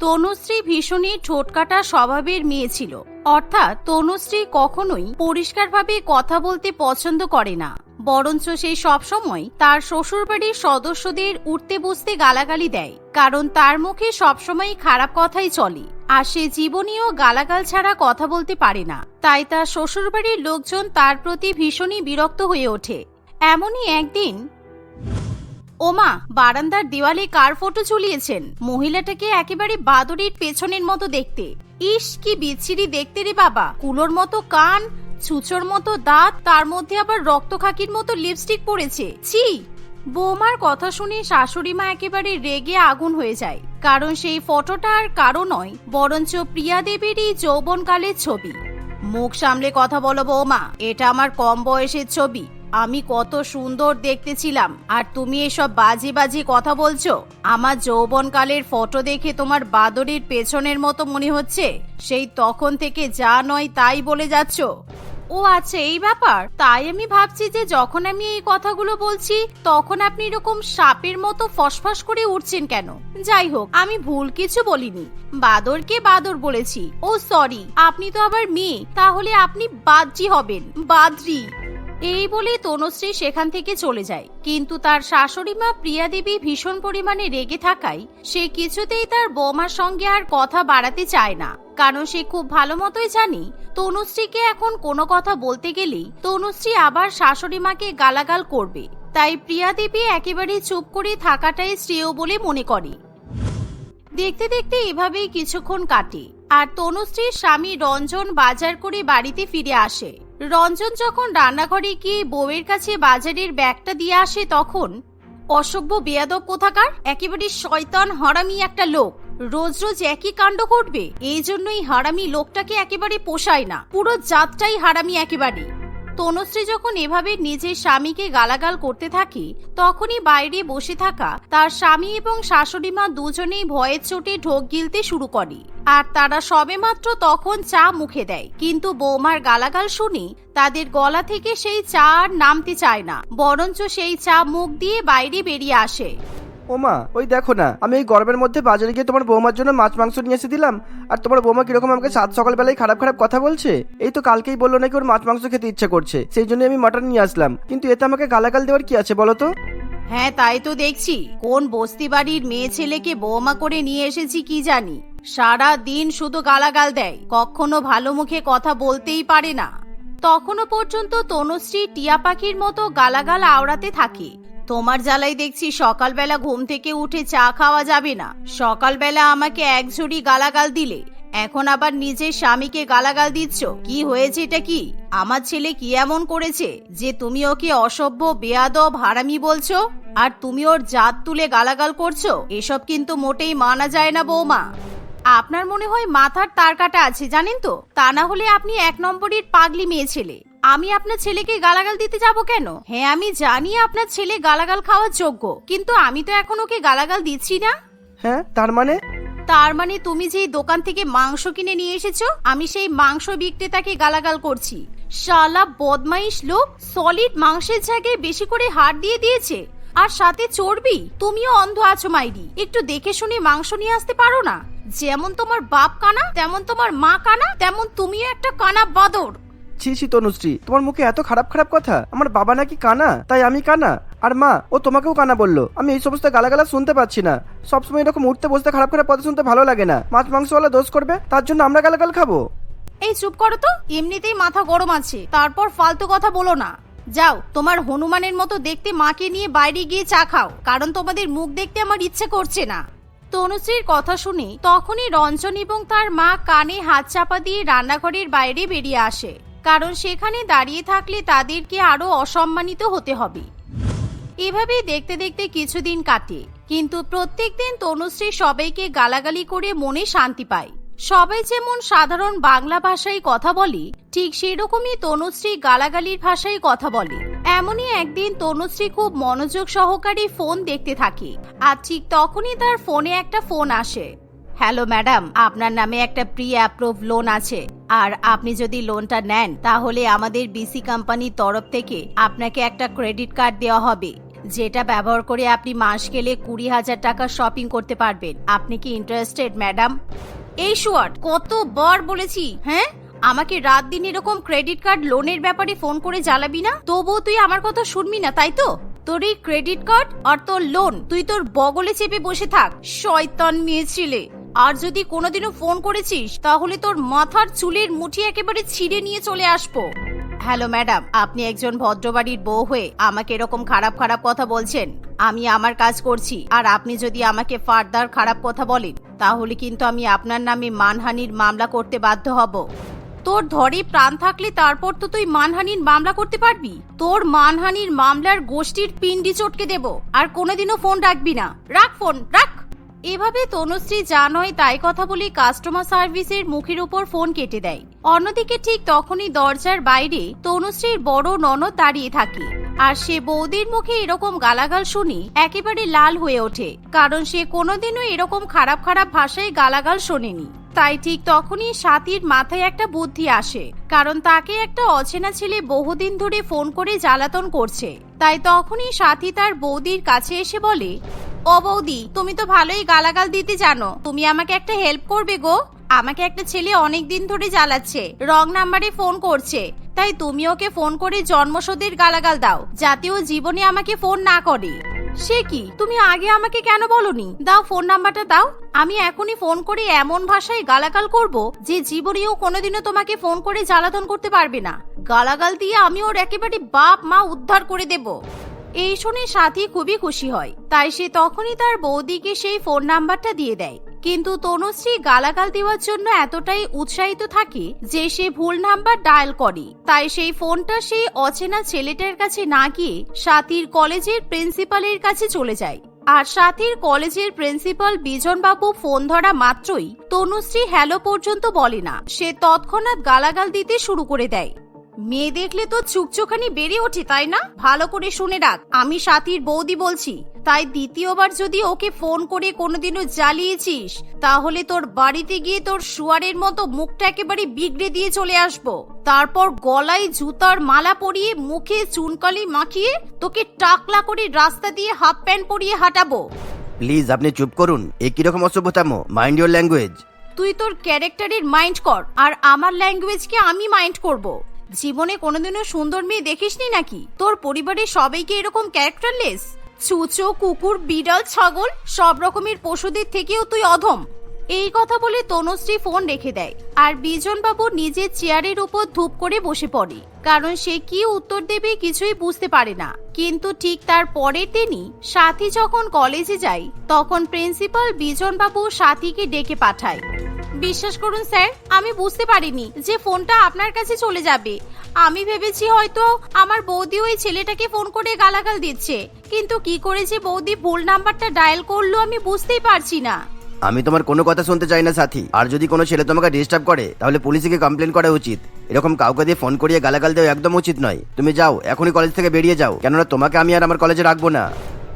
তনুশ্রী ভীষণই ঠোঁটকাটা স্বভাবের মেয়ে ছিল। অর্থাৎ তনুশ্রী কখনোই পরিষ্কারভাবে কথা বলতে পছন্দ করে না। বরঞ্চ সে সবসময় তার শ্বশুরবাড়ির সদস্যদের উঠতে বসতে গালাগালি দেয়, কারণ তার মুখে সবসময় খারাপ কথাই চলে। আর সে জীবনীয় গালাগাল ছাড়া কথা বলতে পারে না। তাই তার শ্বশুরবাড়ির লোকজন তার প্রতি ভীষণই বিরক্ত হয়ে ওঠে। এমনই একদিন ওমা, বারান্দার দেওয়ালে কার ফটো ঝুলিয়েছেন? মহিলাটাকে একেবারে বাদরির পেছনের মতো দেখতে। ইস, কি বিচ্ছিরি দেখতে রে বাবা। কুলোর মতো কান, ছুচোর মতো দাঁত, তার মধ্যে আবার রক্তখাকির মতো লিপস্টিক পড়েছে। ছি! বৌমার কথা শুনে শাশুড়ি মা একেবারে রেগে আগুন হয়ে যায়। কারণ সেই ফটোটা আর কারও নয়, বরঞ্চ প্রিয়া দেবীরই যৌবনকালের ছবি। মুখ সামলে কথা বলো বৌমা, এটা আমার কম বয়সের ছবি। আমি কত সুন্দর দেখতে ছিলাম আর তুমি এসব বাজে বাজে কথা বলছো? আমার যৌবনকালের ফটো দেখে তোমার বাদরির পেছনের মতো মনে হচ্ছে। সেই তখন থেকে যা নয় তাই বলে যাচ্ছ। ও আচ্ছা এই ব্যাপার? তাই আমি ভাবছি যে যখন আমি এই কথাগুলো বলছি, তখন আপনি এরকম সাপের মতো ফসফস করে উঠছেন কেন? যাই হোক, আমি ভুল কিছু বলিনি। বাদরকে বাদর বলেছি। ও, সরি, আপনি তো আবার মেয়ে। তাহলে আপনি বাদজি হবেন। বাদরি। এই বলে তনুশ্রী সেখান থেকে চলে যায়। কিন্তু তার শাশুড়ি মা প্রিয়া দেবী ভীষণ পরিমাণে রেগে থাকায় সে কিছুতেই তার বৌমার সঙ্গে আর কথা বাড়াতে চায় না। কারণ সে খুব ভালো মতোই জানি, তনুশ্রীকে এখন কোনো কথা বলতে গেলেই তনুশ্রী আবার শাশুড়ি মাকে গালাগাল করবে। তাই প্রিয়া দেবী একেবারে চুপ করে থাকাটাই শ্রেয় বলে মনে করে। দেখতে দেখতে এভাবেই কিছুক্ষণ কাটে, আর তনুশ্রীর স্বামী রঞ্জন বাজার করে বাড়িতে ফিরে আসে। রঞ্জন যখন রান্নাঘরে গিয়ে বউয়ের কাছে বাজারের ব্যাগটা দিয়ে আসে তখন, অসভ্য, বেয়াদব কোথাকার, একেবারে শয়তান, হারামি একটা লোক। রোজ রোজ একই কাণ্ড করবে এই জন্যই হারামি লোকটাকে একেবারে পোষায় না। পুরো জাতটাই হারামি একেবারে। তনুশ্রী যখন এভাবে নিজের স্বামীকে গালাগাল করতে থাকে, তখনই বাইরে বসে থাকা তার স্বামী এবং শাশুড়ি মা দুজনেই ভয়ের চোটে ঢোক গিলতে শুরু করে। আর তারা সবেমাত্র তখন চা মুখে দেয়। কিন্তু বৌমার গালাগাল শুনে তাদের গলা থেকে সেই চা আর নামতে চায় না, বরঞ্চ সেই চা মুখ দিয়ে বাইরে বেরিয়ে আসে। ওমা, ওই দেখো না, আমি এই গরমের মধ্যে বাজারে গিয়ে তোমার বৌমার জন্য মাছ, মাংস নিয়ে এসে দিলাম। আর তোমার বৌমা কীরকম আমাকে সাত সকালবেলায় খারাপ খারাপ কথা বলছে? এই তো কালকেই বলল নাকি ওর মাছ, মাংস খেতে ইচ্ছে করছে, সেই জন্য আমি মাটন নিয়ে আসলাম। কিন্তু এতে আমাকে গালাগাল দেওয়ার কি আছে বলো তো? হ্যাঁ তাই তো দেখছি। কোন বস্তি বাড়ির মেয়ে ছেলেকে বৌমা করে নিয়ে এসেছি কি জানি। সারা দিন শুধু গালাগাল দেয়, কখনো ভালো মুখে কথা বলতেই পারে না। তখনও পর্যন্ত তনুশ্রী টিয়া পাখির মতো গালাগাল আওড়াতে থাকে। তোমার জ্বালাই দেখছি সকালবেলা ঘুম থেকে উঠে চা খাওয়া যাবে না। সকালবেলা আমাকে এক ঝুড়ি গালাগাল দিলে। এখন আবার নিজের স্বামীকে গালাগাল দিচ্ছ? কি হয়েছে এটা কি? আমার ছেলে কি এমন করেছে যে তুমি ওকে অসভ্য, বেয়াদব, হারামি বলছো? আর তুমি ওর জাত তুলে গালাগাল করছ? এসব কিন্তু মোটেই মানা যায় না, বৌমা। আপনার মনে হয় মাথার তার কাটা আছে, জানেন তো? তা না হলে আপনি এক নম্বরের পাগলি মেয়ে ছেলে। আমি আপনার ছেলেকে গালাগাল দিতে যাব কেন? হ্যাঁ আমি জানি আপনার ছেলে গালাগাল খাওয়ার যোগ্য কিন্তু আমি তো এখন ওকে গালাগাল দিচ্ছি না। হ্যাঁ তার মানে? তার মানে তুমি যেই দোকান থেকে মাংস কিনে নিয়ে এসেছ আমি সেই মাংস বিক্রেতাকে গালাগাল করছি। শালা বদমাইশ লোক সলিড মাংসের জায়গায় বেশি করে হাড় দিয়ে দিয়েছে আর সাথে চর্বি? তুমিও অন্ধ আছো মাইরি। একটু দেখে শুনে মাংস নিয়ে আসতে পারো না। যেমন তোমার বাপ কানা তেমন তোমার মা কানা তেমন তুমিও একটা কানা বাদর। ছি ছি, তনুশ্রী, তোমার মুখে এত খারাপ খারাপ কথা? আমার বাবা নাকি কানা? তাই আমি কানা? আর মা, ও তোমাকেও কানা বলল। আমি এই সমস্ত গালাগালা শুনতে পাচ্ছি না। সবসময় এরকম উঠতে বসতে খারাপ খারাপ কথা শুনতে ভালো লাগে না। মাছ, মাংসওয়ালা দোষ করবে, তার জন্য আমরা গালাগাল খাব। এই চুপ করো তো, এমনিতেই মাথা গরম আছে। তারপর ফালতু কথা বলো না। যাও, তোমার হনুমানের মতো দেখতে মাকে নিয়ে বাইরে গিয়ে চা খাও, কারণ তোমাদের মুখ দেখতে আমার ইচ্ছে করছে না। তনুশ্রীর কথা শুনে তখনই রঞ্জন এবং তার মা কানে হাত চাপা দিয়ে রান্নাঘরের বাইরে বেরিয়ে আসে। কারণ সেখানে দাঁড়িয়ে থাকলে তাদেরকে আরও অসম্মানিত হতে হবে। এভাবেই দেখতে দেখতে কিছুদিন কাটে, কিন্তু প্রত্যেক দিন তনুশ্রী সবাইকে গালাগালি করে মনে শান্তি পায়। সবাই যেমন সাধারণ বাংলা ভাষায় কথা বলে, ঠিক সেরকমই তনুশ্রী গালাগালির ভাষায় কথা বলে। এমনই একদিন তনুশ্রী খুব মনোযোগ সহকারে ফোন দেখতে থাকে, আর ঠিক তখনই তার ফোনে একটা ফোন আসে। হ্যালো, ম্যাডাম, আপনার নামে একটা প্রি অ্যাপ্রুভ লোন আছে। আর আপনি যদি লোনটা নেন, তাহলে আমাদের বিসি কোম্পানির তরফ থেকে আপনাকে একটা ক্রেডিট কার্ড দেওয়া হবে, যেটা ব্যবহার করে আপনি মাস গেলে কুড়ি হাজার টাকা শপিং করতে পারবেন। আপনি কি ইন্টারেস্টেড ম্যাডাম? এই শুয়ার, কতবার বলেছি হ্যাঁ? আমাকে রাত দিন এরকম ক্রেডিট কার্ড লোনের ব্যাপারে ফোন করে জ্বালাবি না? তবুও তুই আমার কথা শুনবি না, তাই তো? তোর এই ক্রেডিট কার্ড আর তোর লোন তুই তোর বগলে চেপে বসে থাক, শয়তান মেয়ে ছেলে। আর যদি কোনোদিনও ফোন করেছিস, তাহলে তোর মাথার চুলের মুঠি একেবারে ছিঁড়ে নিয়ে চলে আসব। হ্যালো, ম্যাডাম, আপনি একজন ভদ্রবাড়ির বউ হয়ে আমাকে এরকম খারাপ খারাপ কথা বলছেন? আমি আমার কাজ করছি, আর আপনি যদি আমাকে ফার্দার খারাপ কথা বলেন, তাহলে কিন্তু আমি আপনার নামে মানহানির মামলা করতে বাধ্য হব। তোর ধরে প্রাণ থাকলে তারপর তো তুই মানহানির মামলা করতে পারবি। তোর মানহানির মামলার গোষ্ঠীর পিন্ডি চটকে দেব, আর কোনোদিনও ফোন রাখবি না। রাখ ফোন, রাখ। এভাবে তনুশ্রী যা নয় তাই কথা বলে কাস্টমার সার্ভিসের মুখের উপর ফোন কেটে দেয়। অন্যদিকে ঠিক তখনই দরজার বাইরে তনুশ্রীর বড় ননদ দাঁড়িয়ে থাকে। আর সে বৌদির মুখে এরকম গালাগাল শুনি একেবারে লাল হয়ে ওঠে, কারণ সে কোনোদিনও এরকম খারাপ খারাপ ভাষায় গালাগাল শোনেনি। তাই ঠিক তখনই সাথীর মাথায় একটা বুদ্ধি আসে, কারণ তাকে একটা অচেনা ছেলে বহুদিন ধরে ফোন করে জ্বালাতন করছে। তাই তখনই সাথী তার বৌদির কাছে এসে বলে ও বৌদি, তুমি তো ভালোই গালাগাল দিতে জানো। তুমি আমাকে একটা হেল্প করবে গো। আমাকে একটা ছেলে অনেক দিন ধরে জ্বালাচ্ছে রং নাম্বারে ফোন করছে। তাই তুমি ওকে ফোন করে জন্মসদের গালাগাল দাও, যাতে ও জীবনে আমাকে ফোন না করে। সে কি? তুমি আগে আমাকে কেন বলনি? দাও ফোন নাম্বারটা দাও। আমি এখনই ফোন করে এমন ভাষায় গালাগাল করব, যে জীবনেও কোনোদিনও তোমাকে ফোন করে জ্বালাতন করতে পারবে না। গালাগাল দিয়ে আমি ওর একেবারে বাপ মা উদ্ধার করে দেব। এই শুনে সাথী খুবই খুশি হয়। তাই সে তখনই তার বৌদিকে সেই ফোন নাম্বারটা দিয়ে দেয়। কিন্তু তনুশ্রী গালাগাল দেওয়ার জন্য এতটাই উৎসাহিত থাকে যে সে ভুল নাম্বার ডায়াল করে। তাই সেই ফোনটা সেই অচেনা ছেলেটার কাছে না গিয়ে সাথীর কলেজের প্রিন্সিপালের কাছে চলে যায়। আর সাথীর কলেজের প্রিন্সিপাল বিজনবাবু ফোন ধরা মাত্রই তনুশ্রী হ্যালো পর্যন্ত বলে না। সে তৎক্ষণাৎ গালাগাল দিতে শুরু করে দেয়। মেয়ে দেখলে তো চুকচোখানি বেড়ে ওঠে তাই না? ভালো করে শুনে রাখ। আমি সাথীর বৌদি বলছি তাই দ্বিতীয়বার যদি ওকে ফোন করে কোনোদিনও জ্বালিয়েছিস তাহলে তোর বাড়িতে গিয়ে তোর শুয়ারের মতো মুখটা একেবারে বিগড়ে দিয়ে চলে আসব। তারপর গলায় জুতার মালা পরিয়ে মুখে চুনকালি মাখিয়ে তোকে টাকলা করে রাস্তা দিয়ে হাফ প্যান্ট পরিয়ে হাঁটাবো। প্লিজ আপনি চুপ করুন। এ কীরকম অসভ্যতামো? মাইন্ড ইউর ল্যাঙ্গুয়েজ তুই তোর ক্যারেক্টারের মাইন্ড কর আর আমার ল্যাঙ্গুয়েজকে আমি মাইন্ড করব। জীবনে কোনোদিনও সুন্দর মেয়ে দেখিসনি নাকি? তোর পরিবারের সবাইকে এরকম ক্যারেক্টারলেস চুচো, কুকুর, বিড়াল, ছাগল, সব রকমের পশুদের থেকেও তুই অধম। এই কথা বলে তনুশ্রী ফোন রেখে দেয় আর বিজন বাবু নিজের চেয়ারের উপর ধূপ করে বসে পড়ে। কারণ সে কি উত্তর দেবে কিছুই বুঝতে পারে না। কিন্তু ঠিক তার পরের দিনই সাথী যখন কলেজে যায়, তখন প্রিন্সিপাল বিজন বাবু সাথীকে ডেকে পাঠায়। বিশ্বাস করুন স্যার, আমি বুঝতে পারিনি যে ফোনটা আপনার কাছে চলে যাবে। আমি ভেবেছি হয়তো আমার বৌদি ওই ছেলেটাকে ফোন করে গালাগাল দিচ্ছে। কিন্তু কি করে যে বৌদি ভুল নাম্বারটা ডায়াল করল আমি বুঝতেই পারছি না। আমি তোমার কোনো কথা শুনতে চাই না, সাথী। আর যদি কোনো ছেলে তোমাকে ডিস্টার্ব করে, তাহলে পুলিশকে কমপ্লেন করা উচিত। এরকম কাউকে দিয়ে ফোন করিয়ে গালাগাল দেওয়া একদম উচিত নয়। তুমি যাও, এখনই কলেজ থেকে বেরিয়ে যাও। কেননা তোমাকে আমি আর আমার কলেজে রাখব না।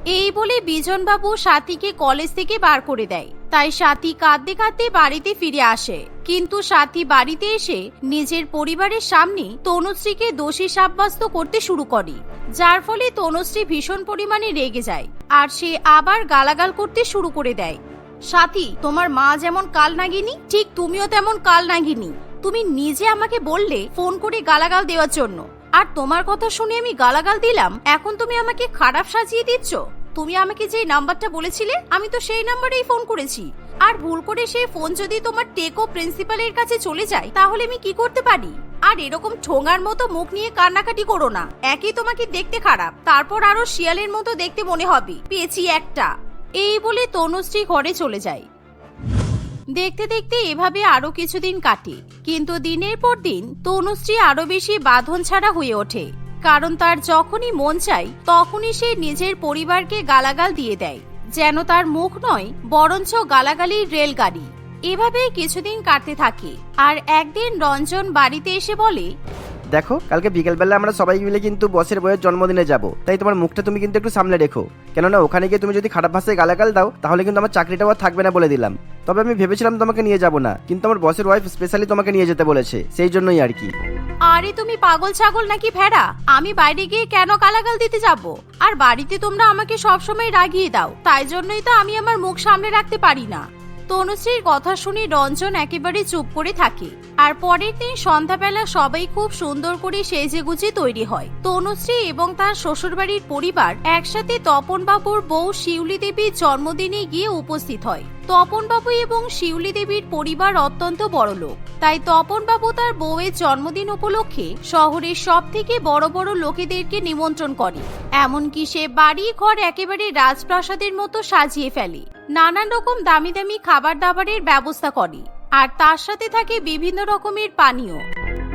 এই বলে বিজনবাবু সাথীকে কলেজ থেকে বার করে দেয়। তাই সাথী কাঁদতে কাঁদতে বাড়িতে ফিরে আসে। কিন্তু সাথী বাড়িতে এসে নিজের পরিবারের সামনে তনুশ্রীকে দোষী সাব্যস্ত করতে শুরু করে। যার ফলে তনুশ্রী ভীষণ পরিমাণে রেগে যায় আর সে আবার গালাগাল করতে শুরু করে দেয়। সাথী, তোমার মা যেমন কাল নাগিনি, ঠিক তুমিও তেমন কাল নাগিনি। তুমি নিজে আমাকে বললে ফোন করে গালাগাল দেওয়ার জন্য। আর তোমার কথা শুনে আমি গালাগাল দিলাম। এখন তুমি আমাকে খারাপ সাজিয়ে দিচ্ছ। তুমি আমাকে যে নাম্বারটা বলেছিলে, আমি তো সেই নাম্বারেই ফোন করেছি। আর ভুল করে সেই ফোন যদি তোমার টেকো প্রিন্সিপালের কাছে চলে যায়, তাহলে আমি কি করতে পারি? আর এরকম ঠোঙার মতো মুখ নিয়ে কান্নাকাটি করো না। একই তোমাকে দেখতে খারাপ, তারপর আরও শিয়ালের মতো দেখতে মনে হবে। পেয়েছি একটা। এই বলে তনুশ্রী ঘরে চলে যায়। দেখতে দেখতে এভাবে আরও কিছুদিন কাটে। কিন্তু দিনের পর দিন তনুশ্রী আরও বেশি বাঁধন ছাড়া হয়ে ওঠে। কারণ তার যখনই মন চায়, তখনই সে নিজের পরিবারকে গালাগাল দিয়ে দেয়। যেন তার মুখ নয়, বরঞ্চ গালাগালির রেলগাড়ি। এভাবেই কিছুদিন কাটতে থাকে। আর একদিন রঞ্জন বাড়িতে এসে বলে দেখো, কালকে বিকেলবেলা আমরা সবাই মিলে কিন্তু বসের বইয়ের জন্মদিনে যাব। তাই তোমার মুখটা তুমি কিন্তু একটু সামলে রেখো। কেননা ওখানে গিয়ে তুমি যদি খারাপ ভাষায় গালাগাল দাও, তাহলে কিন্তু আমার চাকরিটাও থাকবে না বলে দিলাম। তবে আমি ভেবেছিলাম তোমাকে নিয়ে যাব না, কিন্তু আমার বসের ওয়াইফ স্পেশালি তোমাকে নিয়ে যেতে বলেছে, সেই জন্যই আর কি। আরে তুমি পাগল ছাগল নাকি ভেড়া? আমি বাইরে গিয়ে কেন গালাগাল দিতে যাব? আর বাড়িতে তোমরা আমাকে সবসময় রাগিয়ে দাও, তাই জন্যই তো আমি আমার মুখ সামনে রাখতে পারি না। তনুশ্রীর কথা শুনে রঞ্জন একেবারে চুপ করে থাকে। আর পরের দিন সন্ধ্যাবেলা সবাই খুব সুন্দর করে সেজে গুজে তৈরি হয়। তনুশ্রী এবং তার শ্বশুরবাড়ির পরিবার একসাথে তপনবাবুর বউ শিউলি দেবীর জন্মদিনে গিয়ে উপস্থিত হয়। তপন বাবু এবং শিউলি দেবীর পরিবার অত্যন্ত বড় লোক। তাই তপন বাবু তার বউয়ের জন্মদিন উপলক্ষে শহরের সব থেকে বড় বড় লোকেদেরকে নিমন্ত্রণ করে। এমনকি সে বাড়ি ঘর একেবারে রাজপ্রাসাদের মতো সাজিয়ে ফেলে। নানান রকম দামি দামি খাবার দাবারের ব্যবস্থা করে। আর তার সাথে থাকে বিভিন্ন রকমের পানীয়।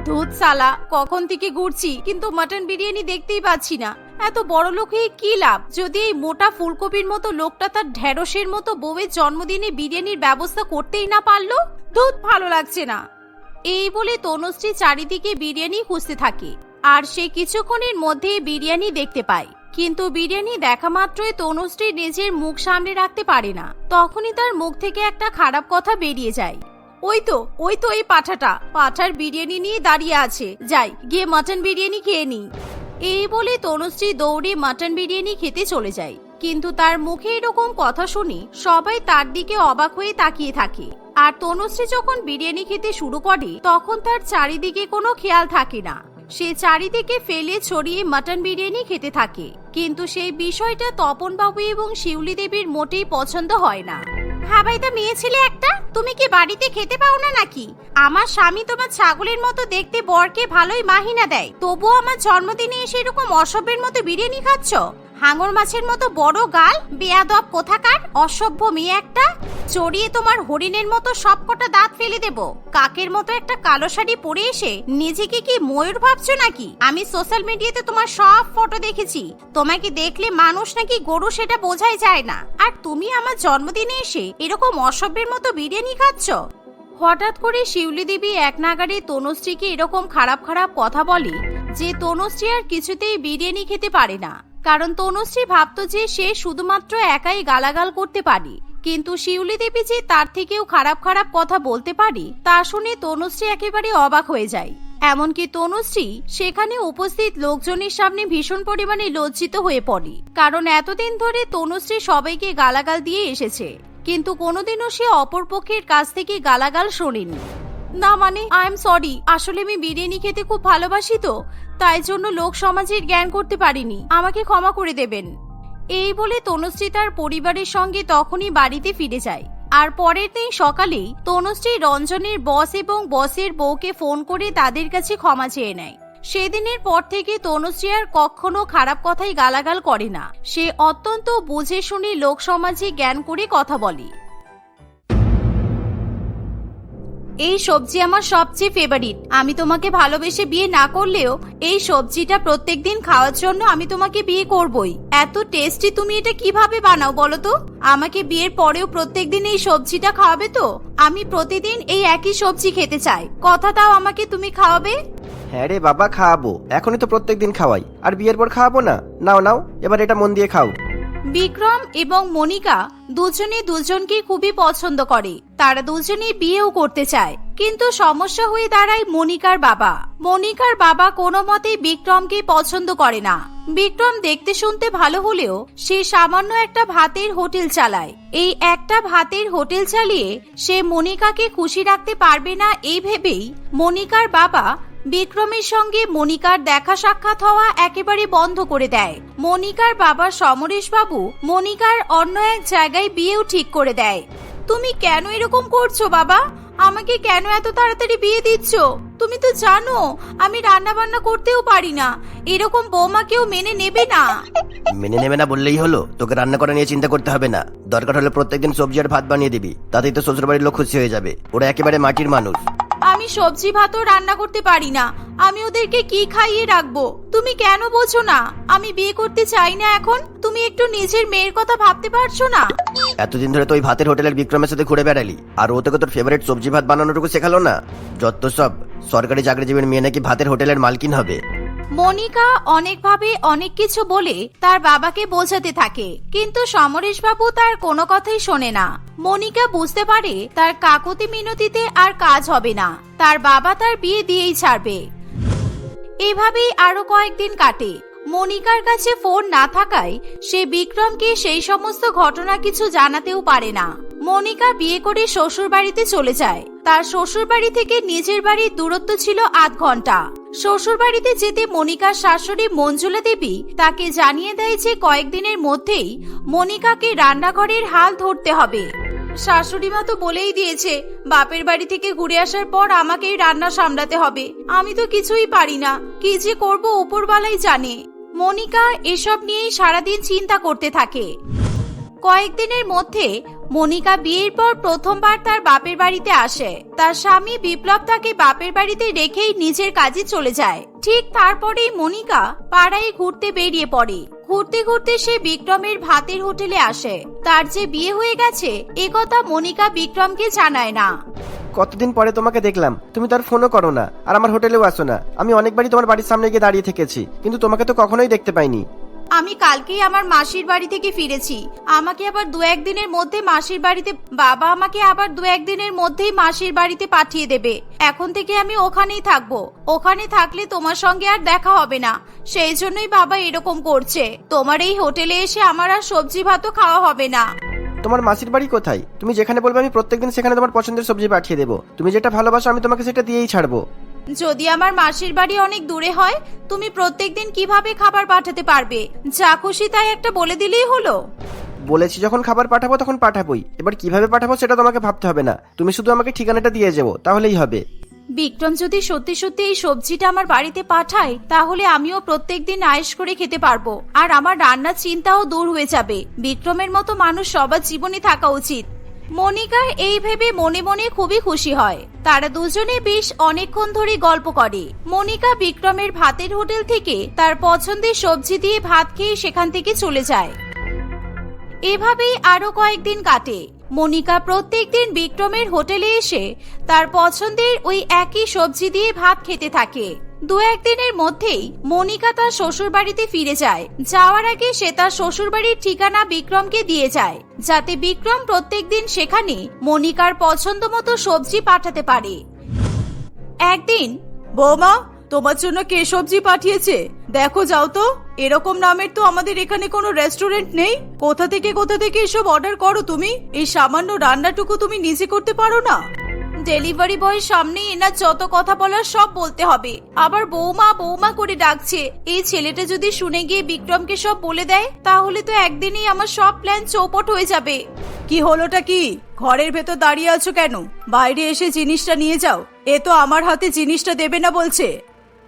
দুধ সালা, কখন থেকে ঘুরছি, কিন্তু মাটন বিরিয়ানি দেখতেই পাচ্ছি না। এত বড় লোক হয়ে কি লাভ? যদি এই মোটা ফুলকপির মতো লোকটা তার ঢেঁড়সের মতো বউয়ের জন্মদিনে বিরিয়ানির ব্যবস্থা করতেই না পারল, দুধ ভালো লাগছে না। এই বলে তনুশ্রী চারিদিকে বিরিয়ানি খুঁজতে থাকে, আর সে কিছুক্ষণের মধ্যেই বিরিয়ানি দেখতে পায়। কিন্তু বিরিয়ানি দেখা মাত্রই তনুশ্রী নিজের মুখ সামনে রাখতে পারে না। তখনই তার মুখ থেকে একটা খারাপ কথা বেরিয়ে যায়। ওই তো ওই তো এই পাঠাটা। পাঠার বিরিয়ানি নিয়ে দাঁড়িয়ে আছে। যাই, গিয়ে মাটন বিরিয়ানি খেয়ে নি এই বলে তনুশ্রী দৌড়ে মাটন বিরিয়ানি খেতে চলে যায়। কিন্তু তার মুখে এরকম কথা শুনে সবাই তার দিকে অবাক হয়ে তাকিয়ে থাকে। আর তনুশ্রী যখন বিরিয়ানি খেতে শুরু করে, তখন তার চারিদিকে কোনো খেয়াল থাকে না। সে চারিদিকে ফেলে ছড়িয়ে মাটন বিরিয়ানি খেতে থাকে। কিন্তু সেই বিষয়টা তপন বাবু এবং শিউলি দেবীর মোটেই পছন্দ হয় না। তা মেয়ে ছেলে একটা। তুমি কি বাড়িতে খেতে পাও না নাকি? আমার স্বামী তোমার ছাগলের মতো দেখতে বরকে ভালোই মাহিনা দেয়। তবুও আমার জন্মদিনে এসে এরকম অসভ্যের মতো বিরিয়ানি খাচ্ছ? হাঙর মাছের মতো বড় গাল, বেয়াদব কোথাকার, অসভ্য মেয়ে একটা। চড়িয়ে তোমার হরিণের মতো সবকটা দাঁত ফেলে দেব। কাকের মতো একটা কালো শাড়ি পরে এসে নিজেকে কি ময়ূর ভাবছ নাকি? আমি সোশ্যাল মিডিয়াতে তোমার সব ফটো দেখেছি। তোমাকে দেখলে মানুষ নাকি গরু সেটা বোঝাই যায় না। আর তুমি আমার জন্মদিনে এসে এরকম অসভ্যের মতো বিরিয়ানি খাচ্ছ? হঠাৎ করে শিউলি দেবী এক নাগারে তনুশ্রীকে এরকম খারাপ খারাপ কথা বলে যে তনুশ্রী আর কিছুতেই বিরিয়ানি খেতে পারে না। কারণ তনুশ্রী ভাবতো যে সে শুধুমাত্র একাই গালাগাল করতে পারে। কিন্তু শিউলি দেবী যে তার থেকেও খারাপ খারাপ কথা বলতে পারে, তা শুনে তনুশ্রী একেবারে অবাক হয়ে যায়। এমনকি তনুশ্রী সেখানে উপস্থিত লোকজনের সামনে ভীষণ পরিমাণে লজ্জিত হয়ে পড়ে। কারণ এতদিন ধরে তনুশ্রী সবাইকে গালাগাল দিয়ে এসেছে। কিন্তু কোনোদিনও সে অপরপক্ষের কাছ থেকে গালাগাল শোনেনি। না মানে আই এম সরি আসলে আমি বিরিয়ানি খেতে খুব ভালোবাসি তো, তাই জন্য লোক সমাজের জ্ঞান করতে পারিনি। আমাকে ক্ষমা করে দেবেন। এই বলে তনুশ্রী তার পরিবারের সঙ্গে তখনই বাড়িতে ফিরে যায়। আর পরের দিন সকালেই তনুশ্রী রঞ্জনের বস এবং বসের বউকে ফোন করে তাদের কাছে ক্ষমা চেয়ে নেয়। সেদিনের পর থেকে তনুশ্রী আর কখনো খারাপ কথাই গালাগাল করে না। সে অত্যন্ত বুঝে শুনে লোক সমাজে জ্ঞান করে কথা বলে। এই সবজি আমার সবচেয়ে ফেভারিট আমি তোমাকে ভালোবেসে বিয়ে না করলেও এই সবজিটা প্রত্যেকদিন খাওয়ার জন্য আমি তোমাকে বিয়ে করবই। এত টেস্টি তুমি এটা কীভাবে বানাও বলো তো? আমাকে বিয়ের পরেও প্রত্যেকদিন এই সবজিটা খাওয়াবে তো? আমি প্রতিদিন এই একই সবজি খেতে চাই। কথা দাও আমাকে তুমি খাওয়াবে? হ্যাঁ রে বাবা খাওয়াবো। এখনই তো প্রত্যেকদিন খাওয়াই। আর বিয়ের পর খাওয়াবো না? নাও নাও এবার এটা মন দিয়ে খাও। বিক্রম এবং মনিকা দুজনে দুজনকে খুবই পছন্দ করে। তারা দুজনেই বিয়েও করতে চায়। কিন্তু সমস্যা হয়ে দাঁড়ায় মনিকার বাবা। মনিকার বাবা কোনো মতেই বিক্রমকে পছন্দ করে না। বিক্রম দেখতে শুনতে ভালো হলেও সে সামান্য একটা ভাতের হোটেল চালায়। এই একটা ভাতের হোটেল চালিয়ে সে মনিকাকে খুশি রাখতে পারবে না এই ভেবেই মনিকার বাবা বিক্রমের সঙ্গে মনিকার দেখা সাক্ষাৎ হওয়া একেবারে বন্ধ করে দেয়। মনিকার বাবা সমরেশ বাবু মনিকার অন্য এক জায়গায় বিয়েও ঠিক করে দেয়। তুমি কেন এরকম করছ বাবা? আমাকে কেন এত তাড়াতাড়ি বিয়ে দিচ্ছ? তুমি তো জানো আমি রান্না বান্না করতেও পারি না। এরকম বৌমা কেউ মেনে নেবে না। মেনে নেবে না বললেই হলো তোকে রান্না করা নিয়ে চিন্তা করতে হবে না। দরকার হলে প্রত্যেকদিন সবজি আর ভাত বানিয়ে দিবি তাতেই তো শ্বশুর বাড়ির লোক খুশি হয়ে যাবে। ওরা একেবারে মাটির মানুষ। আমি সবজি ভাতও রান্না করতে পারি না। আমি ওদেরকে কি খাইয়ে রাখব? তুমি কেন বোঝো না? আমি বিয়ে করতে চাই না এখন? তুমি একটু নিজের মেয়ের কথা ভাবতে পারছ না? এতদিন ধরে তো ওই ভাতের হোটেলের বিক্রমের সাথে ঘুরে বেড়ালি। আর ও তোকে তোর ফেভারিট সবজি ভাত বানানোটুকু শেখালো না? যত সব সরকারি চাকরিজীবীর মেয়ে নাকি ভাতের হোটেলের মালকিন হবে। মনিকা অনেকভাবে অনেক কিছু বলে তার বাবাকে বোঝাতে থাকে। কিন্তু সমরেশ বাবু তার কোনো কথাই শোনে না। মনিকা বুঝতে পারে তার কাকুতি মিনতিতে আর কাজ হবে না। তার বাবা তার বিয়ে দিয়েই ছাড়বে। এভাবেই আরও কয়েকদিন কাটে। মনিকার কাছে ফোন না থাকায় সে বিক্রমকে সেই সমস্ত ঘটনা কিছু জানাতেও পারে না। মনিকা বিয়ে করে শ্বশুর বাড়িতে চলে যায়। তার শ্বশুর বাড়ি থেকে নিজের বাড়ির দূরত্ব ছিল আধ ঘণ্টা। শ্বশুর বাড়িতে যেতে মনিকার শাশুড়ি মঞ্জুলা দেবী তাকে জানিয়ে দেয় যে কয়েকদিনের মধ্যেই মনিকাকে রান্নাঘরের হাল ধরতে হবে। শাশুড়ি মা তো বলেই দিয়েছে, বাপের বাড়ি থেকে ঘুরে আসার পর আমাকেই রান্না সামলাতে হবে। আমি তো কিছুই পারি না, কি যে করব উপরবালাই জানে। মনিকা এসব নিয়েই সারাদিন চিন্তা করতে থাকে। কয়েকদিনের মধ্যে মনিকা বিয়ের পর প্রথমবার তার বাপের বাড়িতে আসে। তার স্বামী বিপ্লব তাকে বাপের বাড়িতে রেখেই নিজের কাজে চলে যায়। ঠিক তারপরেই মনিকা পাড়ায় ঘুরতে বেরিয়ে পড়ে। ঘুরতে ঘুরতে সে বিক্রমের ভাতের হোটেলে আসে। তার যে বিয়ে হয়ে গেছে, এ কথা মনিকা বিক্রমকে জানায় না। কতদিন পরে তোমাকে দেখলাম? তুমি তার ফোনও করো না। আর আমার হোটেলেও আসো না। আমি অনেকবারই তোমার বাড়ির সামনে গিয়ে দাঁড়িয়ে থেকেছি। কিন্তু তোমাকে তো কখনোই দেখতে পাইনি। আমি কালকেই আমার মাসির বাড়ি থেকে ফিরেছি। আমাকে আবার দু একদিনের মধ্যে মাসির বাড়িতে, বাবা আমাকে আবার দু একদিনের মধ্যেই মাসির বাড়িতে পাঠিয়ে দেবে। এখন থেকে আমি ওখানেই থাকব। ওখানে থাকলে তোমার সঙ্গে আর দেখা হবে না। সেই জন্যই বাবা এরকম করছে। তোমার এই হোটেলে এসে আমার আর সবজি ভাতও খাওয়া হবে না। তোমার মাসির বাড়ি কোথায়? তুমি যেখানে বলবে আমি প্রত্যেকদিন সেখানে তোমার পছন্দের সবজি পাঠিয়ে দেবো। তুমি যেটা ভালোবাসো আমি তোমাকে সেটা দিয়েই ছাড়বো। যদি আমার মাসির বাড়ি অনেক দূরে হয় তুমি প্রত্যেকদিন কীভাবে খাবার পাঠাতে পারবে? যা খুশি তাই একটা বলে দিলেই হলো। বলেছি যখন খাবার পাঠাবো তখন পাঠাবোই। এবার কীভাবে পাঠাবো সেটা তোমাকে ভাবতে হবে না। তুমি শুধু আমাকে ঠিকানাটা দিয়ে যাব তাহলেই হবে। বিক্রম যদি সত্যি সত্যি এই সবজিটা আমার বাড়িতে পাঠায় তাহলে আমিও প্রত্যেকদিন আয়েশ করে খেতে পারব। আর আমার রান্নার চিন্তাও দূর হয়ে যাবে। বিক্রমের মতো মানুষ সবার জীবনে থাকা উচিত। মনিকা এই ভেবে মনে মনে খুবই খুশি হয়। তারা দুজনে বেশ অনেকক্ষণ ধরে গল্প করে। মনিকা বিক্রমের ভাতের হোটেল থেকে তার পছন্দের সবজি দিয়ে ভাত খেয়ে সেখান থেকে চলে যায়। এভাবেই আরও কয়েকদিন কাটে। মনিকা প্রত্যেকদিন বিক্রমের হোটেলে এসে তার পছন্দের ওই একই সবজি দিয়ে ভাত খেতে থাকে। দু একদিনের মধ্যেই মনিকা তার শ্বশুর বাড়িতে ফিরে যায়। যাওয়ার আগে সে তার শ্বশুর বাড়ির ঠিকানা বিক্রমকে দিয়ে যায়। যাতে বিক্রম প্রত্যেকদিন সেখানে মনিকার পছন্দ মতো সবজি পাঠাতে পারে। একদিন বৌমা, তোমার জন্য কে সবজি পাঠিয়েছে? দেখো যাও তো, এরকম নামের তো আমাদের এখানে কোনো রেস্টুরেন্ট নেই। কোথা থেকে কোথা থেকে এসব অর্ডার করো তুমি? এই সামান্য রান্নাটুকু তুমি নিজে করতে পারো না। ডেলিভারি বয়ের সামনে এনার যত কথা বলার সব বলতে হবে। আবার বৌমা বৌমা করে ডাকছে এই ছেলেটা যদি শুনে গিয়ে বিক্রমকে সব বলে দেয় তাহলে তো একদিনেই আমার সব প্ল্যান চৌপট হয়ে যাবে। কি হলোটা কি? ঘরের ভেতর দাঁড়িয়ে আছো কেন? বাইরে এসে জিনিসটা নিয়ে যাও। এ তো আমার হাতে জিনিসটা দেবে না বলছে।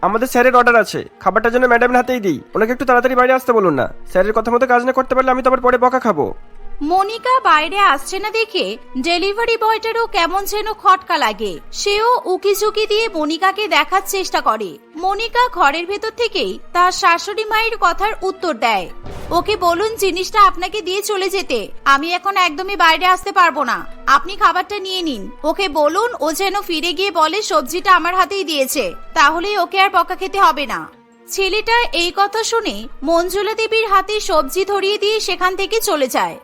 আমাদের স্যারের অর্ডার আছে। খাবারটার জন্য ম্যাডামের হাতেই দিই। ওনাকে একটু তাড়াতাড়ি বাইরে আসতে বলুন না। স্যারের কথা মতো কাজ না করতে পারলে আমি তো আবার পরে বকা খাব। মনিকা বাইরে আসছে না দেখে ডেলিভারি বয়টারও কেমন যেন খটকা লাগে। সেও উকি ঝুঁকি দিয়ে মনিকাকে দেখার চেষ্টা করে। মনিকা ঘরের ভেতর থেকেই তার শাশুড়ি মায়ের কথার উত্তর দেয়। ওকে বলুন, জিনিসটা আপনাকে দিয়ে চলে যেতে। আমি এখন একদমই বাইরে আসতে পারব না। আপনি খাবারটা নিয়ে নিন। ওকে বলুন, ও যেন ফিরে গিয়ে বলে সবজিটা আমার হাতেই দিয়েছে। তাহলেই ওকে আর বকা খেতে হবে না। ছেলেটা এই কথা শুনে মঞ্জুলা দেবীর হাতে সবজি ধরিয়ে দিয়ে সেখান থেকে চলে যায়।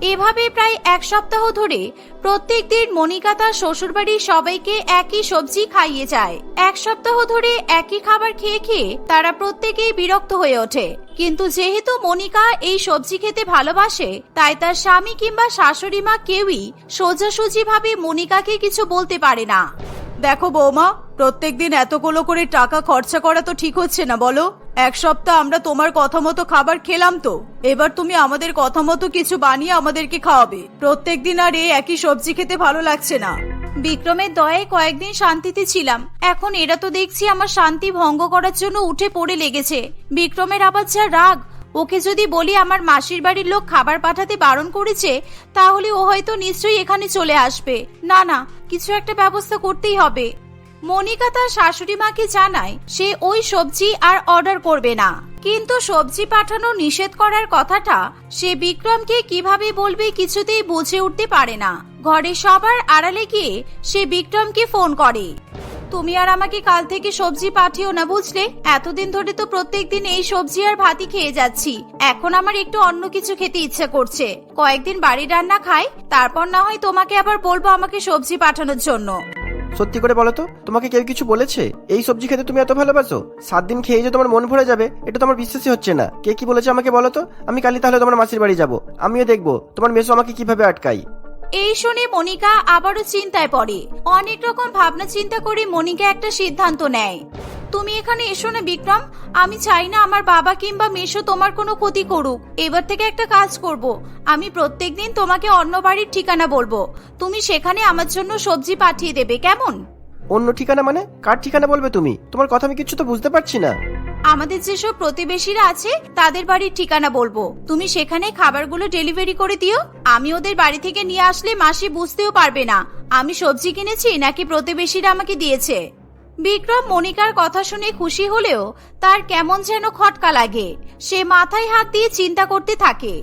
এভাবে প্রায় এক সপ্তাহ ধরে প্রত্যেক দিন মনিকা তার শ্বশুরবাড়ির সবাইকে একই সবজি খাইয়ে যায়। এক সপ্তাহ ধরে একই খাবার খেয়ে খেয়ে তারা প্রত্যেকেই বিরক্ত হয়ে ওঠে। কিন্তু যেহেতু মনিকা এই সবজি খেতে ভালোবাসে, তাই তার স্বামী কিংবা শাশুড়ি মা কেউই সোজাসুজি ভাবে মনিকাকে কিছু বলতে পারে না। দেখো বৌমা প্রত্যেক দিন এতগুলো করে টাকা খরচা করা তো ঠিক হচ্ছে না, বলো। এক সপ্তাহ আমরা তোমার কথা মতো খাবার খেলাম তো। এবার তুমি আমাদের কথা মতো কিছু বানিয়ে আমাদেরকে খাওয়াবে। প্রত্যেক দিন আর এই একই সবজি খেতে ভালো লাগছে না। বিক্রমের দয়ায় কয়েকদিন শান্তিতে ছিলাম। এখন এরা তো দেখছি আমার শান্তি ভঙ্গ করার জন্য উঠে পড়ে লেগেছে। বিক্রমের আবার যা রাগ। ওকে যদি বলি আমার মাসির বাড়ির লোক খাবার পাঠাতে বারণ করেছে, তাহলে ও হয়তো নিশ্চয়ই এখানে চলে আসবে। না না কিছু একটা ব্যবস্থা করতেই হবে। মনিকা তার শাশুড়ি মাকে জানায়, সে ওই সবজি আর অর্ডার করবে না। কিন্তু সবজি পাঠানো নিষেধ করার কথাটা সে বিক্রমকে কীভাবে বলবে কিছুতেই বুঝে উঠতে পারে না। ঘরে সবার আড়ালে গিয়ে সে বিক্রমকে ফোন করে। তুমি আর আমাকে কাল থেকে সবজি পাঠিও না, বুঝলে? এতদিন ধরে তো প্রত্যেক দিন এই সবজি আর ভাতই খেয়ে যাচ্ছি। এখন আমার একটু অন্য কিছু খেতে ইচ্ছা করছে। কয়েকদিন বাড়ির রান্না খাই, তারপর না হয় তোমাকে আবার বলব আমাকে সবজি পাঠানোর জন্য। সত্যি করে বলো তো, তোমাকে কেউ কিছু বলেছে? এই সবজি খেতে তুমি এত ভালোবাসো? সাত দিন খেয়ে যে তোমার মন ভরে যাবে, এটা তো আমার বিশ্বাসই হচ্ছে না। কে কি বলেছে আমাকে বলো তো? আমি কালি তাহলে তোমার মাসির বাড়ি যাব। আমিও দেখব, তোমার মেসো আমাকে কীভাবে আটকাই এই শুনে মনিকা আবারও চিন্তায় পড়ে। অনেক রকম ভাবনা চিন্তা করে মনিকা একটা সিদ্ধান্ত নেয়। তুমি এখানে এসো না, বিক্রম। আমি চাই না আমার বাবা কিংবা মেশো তোমার কোনো ক্ষতি করুক। এবার থেকে একটা কাজ করব। আমি প্রত্যেক দিন তোমাকে অন্য বাড়ির ঠিকানা বলব। তুমি সেখানে আমার জন্য সবজি পাঠিয়ে দেবে, কেমন? অন্য ঠিকানা মানে? কার ঠিকানা বলবে তুমি? তোমার কথা আমি কিছু তো বুঝতে পারছি না। আমাদের যেসব প্রতিবেশীরা আছে, তাদের বাড়ির ঠিকানা বলব। তুমি সেখানে খাবারগুলো ডেলিভারি করে দিও। আমি ওদের বাড়ি থেকে নিয়ে আসলে মাসি বুঝতেও পারবে না, আমি সবজি কিনেছি নাকি প্রতিবেশীরা আমাকে দিয়েছে। বিক্রম মনিকার কথা শুনে খুশি হলেও তার কেমন যেন খটকা লাগে। সে মাথায় হাত দিয়ে চিন্তা করতে থাকে।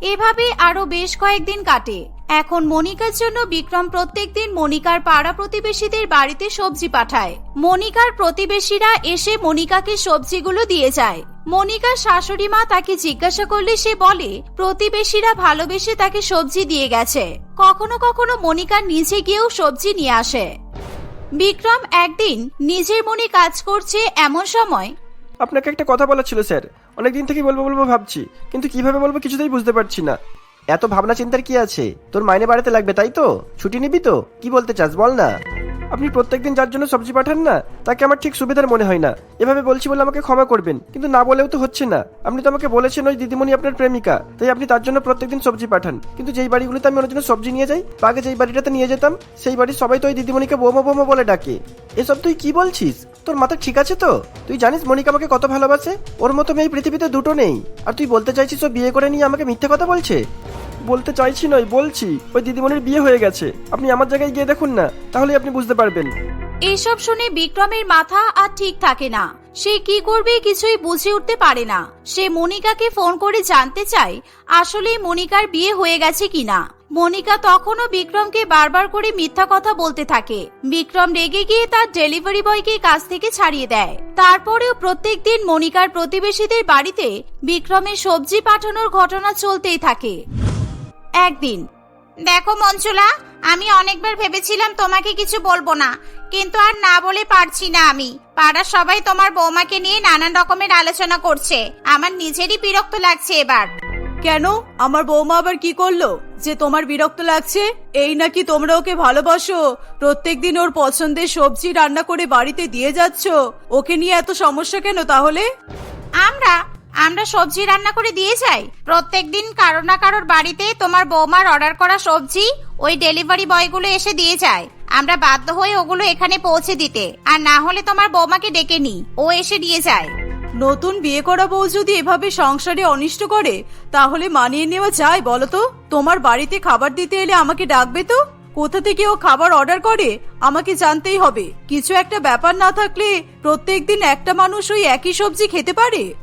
এভাবে আরও বেশ কয়েকদিন কাটে। এখন মনিকার জন্য বিক্রম প্রত্যেকদিন মনিকার পাড়া প্রতিবেশীদের বাড়িতে সবজি পাঠায়। মনিকার প্রতিবেশীরা এসে মনিকাকে সবজিগুলো দিয়ে যায়। মনিকার শাশুড়ি মা তাকে জিজ্ঞাসা করলে সে বলে, প্রতিবেশীরা ভালোবেসে তাকে সবজি দিয়ে গেছে। কখনো কখনো মনিকা নিজে গিয়েও সবজি নিয়ে আসে। বিক্রম একদিন নিজের মনে কাজ করছে এমন সময়, আপনাকে একটা কথা বলা ছিল, স্যার। অনেকদিন থেকে বলব বলব ভাবছি, কিন্তু কীভাবে বলব কিছুতেই বুঝতে পারছি না। এত ভাবনা চিন্তার কি আছে? তোর মাইনে বাড়াতে লাগবে, তাই তো? ছুটি নিবি তো? কি বলতে চাস, বল না। আপনি প্রত্যেকদিন যার জন্য সবজি পাঠান না, তাকে আমার ঠিক সুবিধার মনে হয় না। এভাবে বলছি বলে আমাকে ক্ষমা করবেন, কিন্তু না বলেও তো হচ্ছে না। আপনি তো আমাকে বলেছেন ওই দিদিমণি আপনার প্রেমিকা, তাই আপনি তার জন্য প্রত্যেকদিন সবজি পাঠান। কিন্তু যেই বাড়িগুলোতে আমি ওর জন্য সবজি নিয়ে যাই বা আগে যেই বাড়িটাতে নিয়ে যেতাম, সেই বাড়ির সবাই তো ওই দিদিমণিকে বোমা বোমা বলে ডাকে। এসব তুই কি বলছিস? তোর মাথা ঠিক আছে তো? তুই জানিস মনিকা আমাকে কত ভালোবাসে? ওর মতো মেয়ে পৃথিবীতে দুটো নেই। আর তুই বলতে চাইছিস ও বিয়ে করে নিয়ে আমাকে মিথ্যে কথা বলছে? বলতে চাইছি নয়, বলছি। ওই দিদিমণির বিয়ে হয়ে গেছে। আপনি আমার জায়গায় গিয়ে দেখুন না তাহলে আপনি বুঝতে পারবেন। এইসব শুনে বিক্রমের মাথা আর ঠিক থাকে না। সে কি করবে কিছুই বুঝে উঠতে পারে না। সে মনিকাকে ফোন করে জানতে চায় আসলে মনিকার বিয়ে হয়ে গেছে কিনা। মনিকা তখনও বিক্রমকে বারবার করে মিথ্যা কথা বলতে থাকে। বিক্রম রেগে গিয়ে তার ডেলিভারি বয়কে কাজ থেকে ছাড়িয়ে দেয়। তারপরেও প্রত্যেক দিন মনিকার প্রতিবেশীদের বাড়িতে বিক্রমের সবজি পাঠানোর ঘটনা চলতেই থাকে। একদিন। দেখো মঞ্চুলা আমি অনেকবার ভেবেছিলাম তোমাকে কিছু বলব না কিন্তু আর না বলে পারছি না আমি। পাড়ার সবাই তোমার বৌমাকে নিয়ে নানান রকমের আলোচনা করছে। আমার নিজেরই বিরক্ত লাগছে এবার। কেন? আমার বৌমা আবার কি করল? যে তোমার বিরক্ত লাগছে? এই নাকি তোমরা ওকে ভালোবাসো? প্রত্যেকদিন ওর পছন্দের সবজি রান্না করে বাড়িতে দিয়ে যাচ্ছ? ওকে নিয়ে এত সমস্যা কেন তাহলে? আমরা আমরা সবজি রান্না করে দিয়ে যাই। প্রত্যেক দিন কারও না কারোর বাড়িতে তোমার বৌমার অর্ডার করা সবজি ওই ডেলিভারি বয়গুলো এসে দিয়ে যায়। আমরা বাধ্য হয়ে ওগুলো এখানে পৌঁছে দিতে। আর না হলে তোমার বৌমাকে ডেকে নি ও এসে দিয়ে যায়। নতুন বিয়ে করা বউ যদি এভাবে সংসারে অনিষ্ট করে, তাহলে মানিয়ে নেওয়া যায় বলো তো? তোমার বাড়িতে খাবার দিতে এলে আমাকে ডাকবে তো? কোথা থেকে ও খাবার অর্ডার করে? আমাকে জানতেই হবে। কিছু একটা ব্যাপার না থাকলে প্রত্যেকদিন একটা মানুষ ওই একই সবজি খেতে পারে?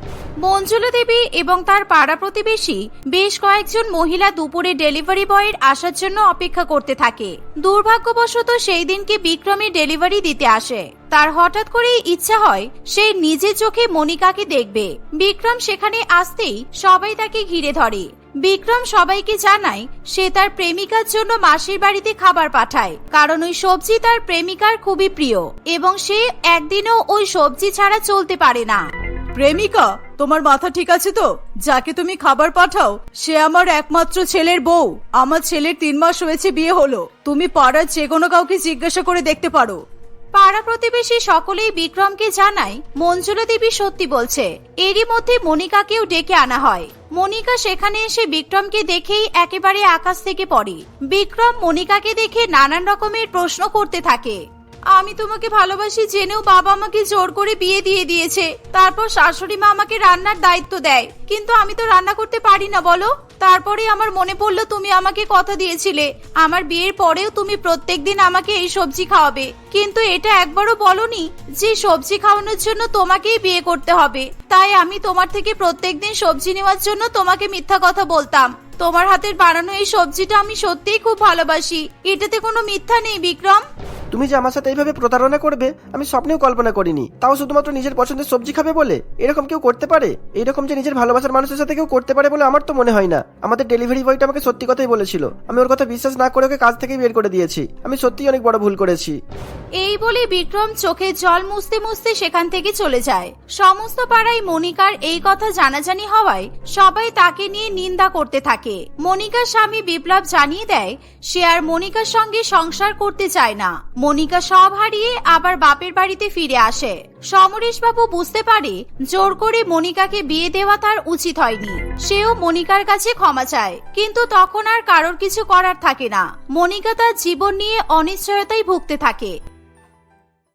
মঞ্জুলা দেবী এবং তার পাড়া প্রতিবেশী বেশ কয়েকজন মহিলা দুপুরে ডেলিভারি বয়ের আসার জন্য অপেক্ষা করতে থাকে। দুর্ভাগ্যবশত সেই দিনকে বিক্রমের ডেলিভারি দিতে আসে। তার হঠাৎ করেই ইচ্ছা হয় সে নিজে চোখে মনিকাকে দেখবে। বিক্রম সেখানে আসতেই সবাই তাকে ঘিরে ধরে। বিক্রম সবাইকে জানায় সে তার প্রেমিকার জন্য মাসির বাড়িতে খাবার পাঠায়, কারণ ওই সবজি তার প্রেমিকার খুবই প্রিয় এবং সে একদিনও ওই সবজি ছাড়া চলতে পারে না। প্রেমিকা তোমার মাথা ঠিক আছে তো? যাকে তুমি খাবার পাঠাও, সে আমার একমাত্র ছেলের বউ। আমার ছেলের তিন মাস হয়েছে বিয়ে হলো। তুমি পাড়ার যে কোনো কাউকে জিজ্ঞাসা করে দেখতে পারো। পাড়া প্রতিবেশী সকলেই বিক্রমকে জানায়, মঞ্জুলা দেবী সত্যি বলছে, এরই মধ্যে মনিকাকেও ডেকে আনা হয়। মনিকা সেখানে এসে বিক্রমকে দেখেই একেবারে আকাশ থেকে পড়ে। বিক্রম মনিকাকে দেখে নানান রকমের প্রশ্ন করতে থাকে। আমি তোমাকে ভালোবাসি জেনেও বাবা আমাকে জোর করে বিয়ে দিয়ে দিয়েছে। তারপর শাশুড়ি মা আমাকে রান্নার দায়িত্ব দেয়। কিন্তু আমি তো রান্না করতে পারি না, বলো? তারপরে আমার মনে পড়ল তুমি আমাকে কথা দিয়েছিলে। আমার বিয়ের পরেও তুমি প্রত্যেক দিন আমাকে এই সবজি খাওয়াবে। কিন্তু এটা একবারও বলনি যে সবজি খাওয়ানোর জন্য তোমাকেই বিয়ে করতে হবে। তাই আমি তোমার থেকে প্রত্যেক দিন সবজি নেওয়ার জন্য তোমাকে মিথ্যা কথা বলতাম। তোমার হাতের বানানো এই সবজিটা আমি সত্যিই খুব ভালোবাসি। এটাতে কোনো মিথ্যা নেই, বিক্রম। তুমি যে আমার সাথে এইভাবে প্রতারণা করবে, আমি স্বপ্নেও কল্পনা করিনি। তাও শুধুমাত্র নিজের পছন্দের সবজি খাবে বলে? এরকম কেউ করতে পারে? এরকম যে নিজের ভালোবাসার মানুষের সাথে কেউ করতে পারে বলে আমার তো মনে হয় না। আমাদের ডেলিভারি বয়টা আমাকে সত্যি কথাই বলেছিল। আমি ওর কথা বিশ্বাস না করে ওকে কাজ থেকেই বের করে দিয়েছি। আমি সত্যিই অনেক বড় ভুল করেছি। এই বলে বিক্রম চোখে জল মুছতে মুছতে সেখান থেকে চলে যায়। সমস্ত পাড়ায় মনিকার এই কথা জানাজানি হওয়ায় সবাই তাকে নিয়ে নিন্দা করতে থাকে। মনিকার স্বামী বিপ্লব জানিয়ে দেয়, সে আর মনিকার সঙ্গে সংসার করতে চায় না। মনিকা সব হারিয়ে আবার বাপের বাড়িতে ফিরে আসে। সমরেশ বাবু বুঝতে পারে, জোর করে মনিকাকে বিয়ে দেওয়া তার উচিত হয়নি। সেও মনিকার কাছে ক্ষমা চায়, কিন্তু তখন আর কারোর কিছু করার থাকে না। মনিকা তার জীবন নিয়ে অনিশ্চয়তায় ভুগতে থাকে।